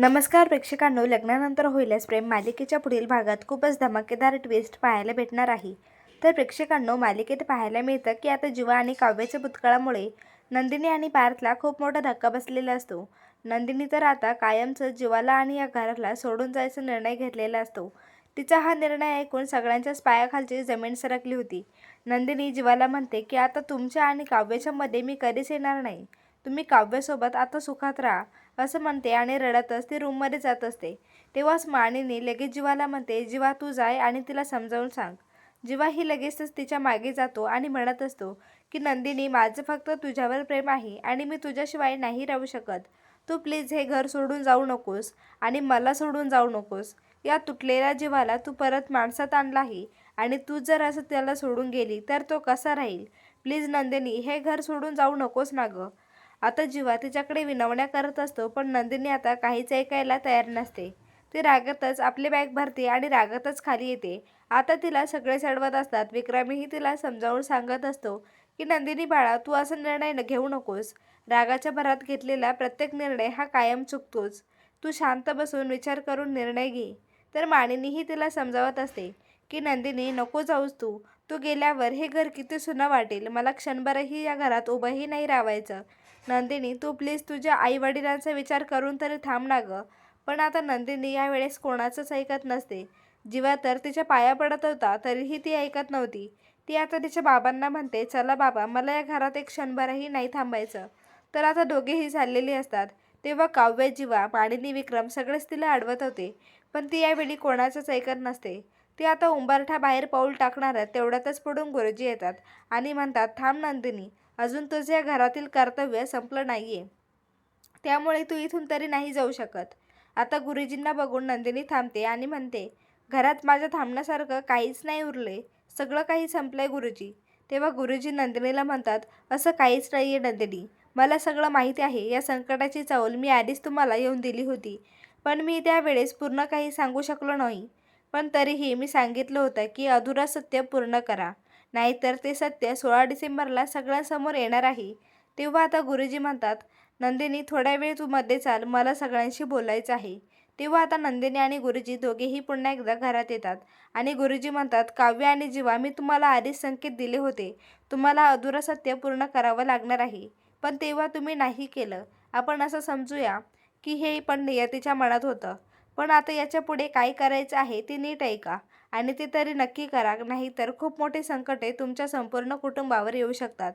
नमस्कार प्रेक्षकांनो लग्नानंतर होईलच प्रेम मालिकेच्या पुढील भागात खूपच धमाकेदार ट्विस्ट पाहायला भेटणार आहे. तर प्रेक्षकांनो मालिकेत पाहायला मिळतं की आता जीवा आणि काव्याच्या भूतकाळामुळे नंदिनी आणि पार्थला खूप मोठा धक्का बसलेला असतो. नंदिनी तर आता कायमचं जीवाला आणि या घराला सोडून जायचा निर्णय घेतलेला असतो. तिचा हा निर्णय ऐकून सगळ्यांच्याच पायाखालची जमीन सरकली होती. नंदिनी जीवाला म्हणते की आता तुमच्या आणि काव्याच्या मध्ये मी कधीच येणार नाही. तुम्ही काव्यासोबत आता सुखात राहा. असं म्हणते आणि रडतच ती रूममध्ये जात असते. तेव्हाच माणीने लगेच जीवाला म्हणते जीवा तू जाय आणि तिला समजावून सांग. जीवा ही लगेचच तिच्यामागे जातो आणि म्हणत असतो की नंदिनी माझं फक्त तुझ्यावर प्रेम आहे आणि मी तुझ्याशिवाय नाही राहू शकत. तू प्लीज हे घर सोडून जाऊ नकोस आणि मला सोडून जाऊ नकोस. या तुटलेल्या जीवाला तू परत माणसात आणला आहे आणि तू जर असं त्याला सोडून गेली तर तो कसा राहील? प्लीज नंदिनी हे घर सोडून जाऊ नकोस ना गं आता जीवा तिच्याकडे विनवण्या करत असतो पण नंदिनी आता काहीच ऐकायला तयार नसते. ती रागातच आपली बॅग भरते आणि रागातच खाली येते. आता तिला सगळे सडवत असतात. विक्रमीही तिला समजावून सांगत असतो की नंदिनी बाळा तू असा निर्णय घेऊ नकोस. रागाच्या भरात घेतलेला प्रत्येक निर्णय हा कायम चुकतोच. तू शांत बसून विचार करून निर्णय घे. तर माणिनीही तिला समजावत असते की नंदिनी नको जाऊस तू. तू गेल्यावर हे घर किती सुना वाटेल. मला क्षणभरही या घरात उभंही नाही राहायचं. नंदिनी तू प्लीज तुझ्या आईवडिलांचा विचार करून तरी थांब ना गं. पण आता नंदिनी यावेळेस कोणाचंच ऐकत नसते. जीवा तर तिच्या पाया पडत होता तरीही ती ऐकत नव्हती. ती आता तिच्या बाबांना म्हणते चला बाबा मला या घरात एक क्षणभरही नाही थांबायचं. तर आता दोघेही चाललेली असतात. तेव्हा काव्य जीवा माणिनी विक्रम सगळेच तिला अडवत होते. पण ती यावेळी कोणाचंच ऐकत नसते. ती आता उंबरठा बाहेर पाऊल टाकणार तेवढ्यातच पडून गुरुजी येतात आणि म्हणतात थांब नंदिनी अजून तुझं या घरातील कर्तव्य संपलं नाही आहे त्यामुळे तू इथून तरी नाही जाऊ शकत. आता गुरुजींना बघून नंदिनी थांबते आणि म्हणते घरात माझ्या थांबण्यासारखं काहीच नाही उरले. सगळं काही संपलंय गुरुजी. तेव्हा गुरुजी नंदिनीला म्हणतात असं काहीच नाही आहे नंदिनी. मला सगळं माहिती आहे. या संकटाची चावल मी आधीच तुम्हाला येऊन दिली होती. पण मी त्यावेळेस पूर्ण काही सांगू शकलो नाही. पण तरीही मी सांगितलं होतं की अधुरा सत्य पूर्ण करा. नाहीतर ते सत्य सोळा डिसेंबरला सगळ्यांसमोर येणार आहे. तेव्हा आता गुरुजी म्हणतात नंदिनी थोड्या वेळ तू मध्ये चाल मला सगळ्यांशी बोलायचं आहे. तेव्हा आता नंदिनी आणि गुरुजी दोघेही पुन्हा एकदा घरात येतात आणि गुरुजी म्हणतात काव्य आणि जीवा मी तुम्हाला आधीच संकेत दिले होते. तुम्हाला अधुरा सत्य पूर्ण करावं लागणार आहे. पण तेव्हा तुम्ही नाही केलं. आपण असं समजूया की हे पण नियतीच्या मनात होतं. पण आता याच्यापुढे काय करायचं आहे ते नीट ऐका. आणि ते तरी नक्की करा. नाहीतर खूप मोठे संकटे तुमच्या संपूर्ण कुटुंबावर येऊ शकतात.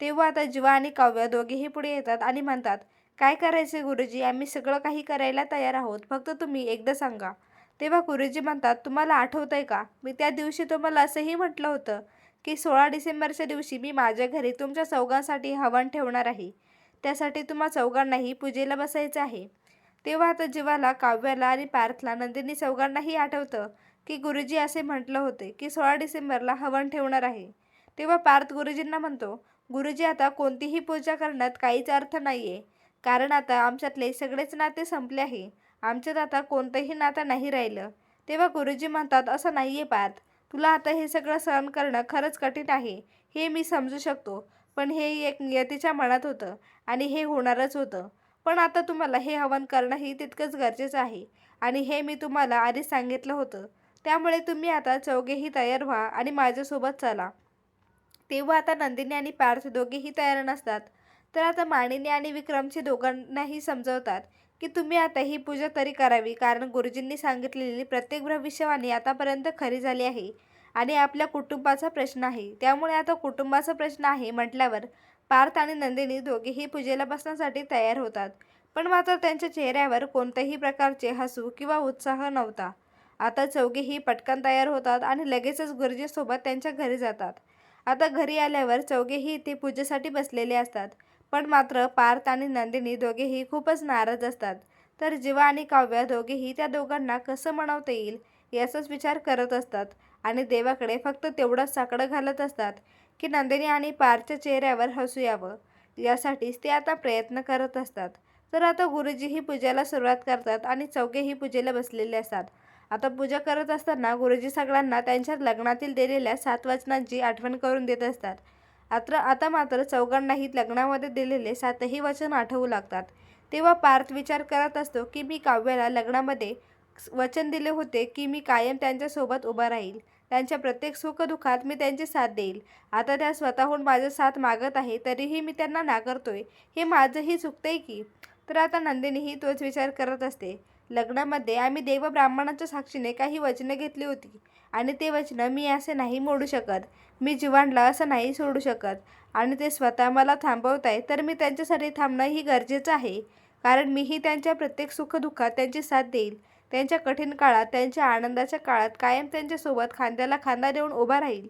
तेव्हा आता जीवा आणि काव्य दोघेही पुढे येतात आणि म्हणतात काय करायचे गुरुजी? आम्ही सगळं काही करायला तयार आहोत. फक्त तुम्ही एकदा सांगा. तेव्हा गुरुजी म्हणतात तुम्हाला आठवतंय का? मी त्या दिवशी तुम्हाला असंही म्हटलं होतं की सोळा डिसेंबरच्या दिवशी मी माझ्या घरी तुमच्या चौघांसाठी हवन ठेवणार आहे. त्यासाठी तुम्हा चौघांनाही पूजेला बसायचं आहे. तेव्हा आता जीवाला काव्याला आणि पार्थला नंदिनी चौघांनाही आठवतं. की गुरुजी असे म्हटलं होते की सोळा डिसेंबरला हवन ठेवणार आहे. तेव्हा पार्थ गुरुजींना म्हणतो गुरुजी आता कोणतीही पूजा करण्यात काहीच अर्थ नाही आहे कारण आता आमच्यातले सगळेच नाते संपले आहे. आमच्यात आता कोणतंही नातं नाही राहिलं. तेव्हा गुरुजी म्हणतात असं नाही आहे पार्थ. तुला आता हे सगळं सहन करणं खरंच कठीण आहे. हे मी समजू शकतो. पण हे एक नियतीच्या मनात होतं आणि हे होणारच होतं. पण आता तुम्हाला हे हवन करणंही तितकंच गरजेचं आहे. आणि हे मी तुम्हाला आधीच सांगितलं होतं. त्यामुळे तुम्ही आता चौघेही तयार व्हा आणि माझ्यासोबत चला. तेव्हा आता नंदिनी आणि पार्थ दोघेही तयार नसतात. तर आता माणिनी आणि विक्रमचे दोघांनाही समजवतात की तुम्ही आता ही पूजा तरी करावी कारण गुरुजींनी सांगितलेली प्रत्येक भविष्यवाणी आतापर्यंत खरी झाली आहे आणि आपल्या कुटुंबाचा प्रश्न आहे. त्यामुळे आता कुटुंबाचा प्रश्न आहे म्हटल्यावर पार्थ आणि नंदिनी दोघेही पूजेला बसण्यासाठी तयार होतात. पण मात्र त्यांच्या चेहऱ्यावर कोणत्याही प्रकारचे हसू किंवा उत्साह नव्हता. आता चौघेही पटकन तयार होतात आणि लगेचच गुरुजीसोबत त्यांच्या घरी जातात. आता घरी आल्यावर चौघेही इथे पूजेसाठी बसलेले असतात. पण मात्र पार्थ आणि नंदिनी दोघेही खूपच नाराज असतात. तर जीवा आणि काव्य दोघेही त्या दोघांना कसं म्हणवता येईल याचाच विचार करत असतात आणि देवाकडे फक्त तेवढंच साकडं घालत असतात की नंदिनी आणि पारच्या चेहऱ्यावर हसू यावं. यासाठीच ते आता प्रयत्न करत असतात. तर आता गुरुजीही पूजेला सुरुवात करतात आणि चौघेही पूजेला बसलेले असतात. आता पूजा करत असताना गुरुजी सगळ्यांना त्यांच्या लग्नातील दिलेल्या सात वचनांची आठवण करून देत असतात. आता आता मात्र चौघांनाही लग्नामध्ये दिलेले सातही वचन आठवू लागतात. तेव्हा पार्थ विचार करत असतो की मी काव्याला लग्नामध्ये वचन दिले होते की मी कायम त्यांच्यासोबत उभा राहील. त्यांच्या प्रत्येक सुखदुःखात मी त्यांची साथ देईल. आता त्या स्वतःहून माझं साथ मागत आहे तरीही मी त्यांना नाकारतोय. हे माझंही चुकतंय की? तर आता नंदिनीही तोच विचार करत असते. लग्नामध्ये आम्ही देव ब्राह्मणाच्या साक्षीने काही वचनं घेतली होती आणि ते वचनं मी असे नाही मोडू शकत. मी जीवांडला असं नाही सोडू शकत आणि ते स्वतः मला थांबवत आहे तर मी त्यांच्यासाठी थांबणंही गरजेचं आहे. कारण मीही त्यांच्या प्रत्येक सुखदुःखात त्यांची साथ देईल. त्यांच्या कठीण काळात त्यांच्या आनंदाच्या काळात कायम त्यांच्यासोबत खांद्याला खांदा देऊन उभा राहील.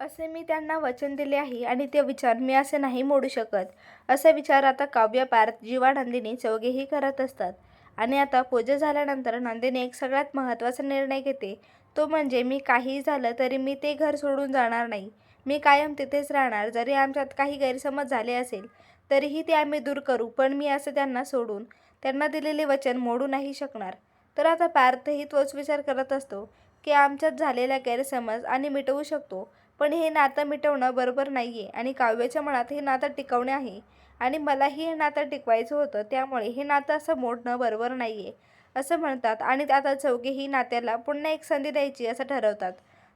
असे मी त्यांना वचन दिले आहे आणि ते विचार मी असे नाही मोडू शकत. असे विचार आता काव्य पार्थ जीवा नंदिनी चौघेही करत असतात. आणि आता पूजा झाल्यानंतर नंदिनी एक सगळ्यात महत्त्वाचा निर्णय घेते. तो म्हणजे मी काहीही झालं तरी मी ते घर सोडून जाणार नाही. मी कायम तिथेच राहणार. जरी आमच्यात काही गैरसमज झाले असेल तरीही ते आम्ही दूर करू. पण मी असं त्यांना सोडून त्यांना दिलेले वचन मोडू नाही शकणार. तर आता पार्थही तोच विचार करत असतो की आमच्यात झालेला गैरसमज आणि मिटवू शकतो. पण हे नातं मिटवणं बरोबर नाही आहे आणि काव्याच्या मनात हे नातं टिकवणे आहे. आणि मलाही हे नातं टिकवायचं होतं त्यामुळे हे नातं असं मोडणं बरोबर नाही आहे असं म्हणतात. आणि आता चौघेही नात्याला पुन्हा एक संधी द्यायची असं ठरवतात.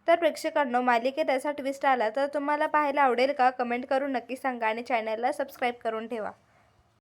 तर प्रेक्षकांनो मालिकेत असा ट्विस्ट आला तर तुम्हाला पाहायला आवडेल का? कमेंट करून नक्की सांगा आणि चॅनलला सबस्क्राईब करून ठेवा.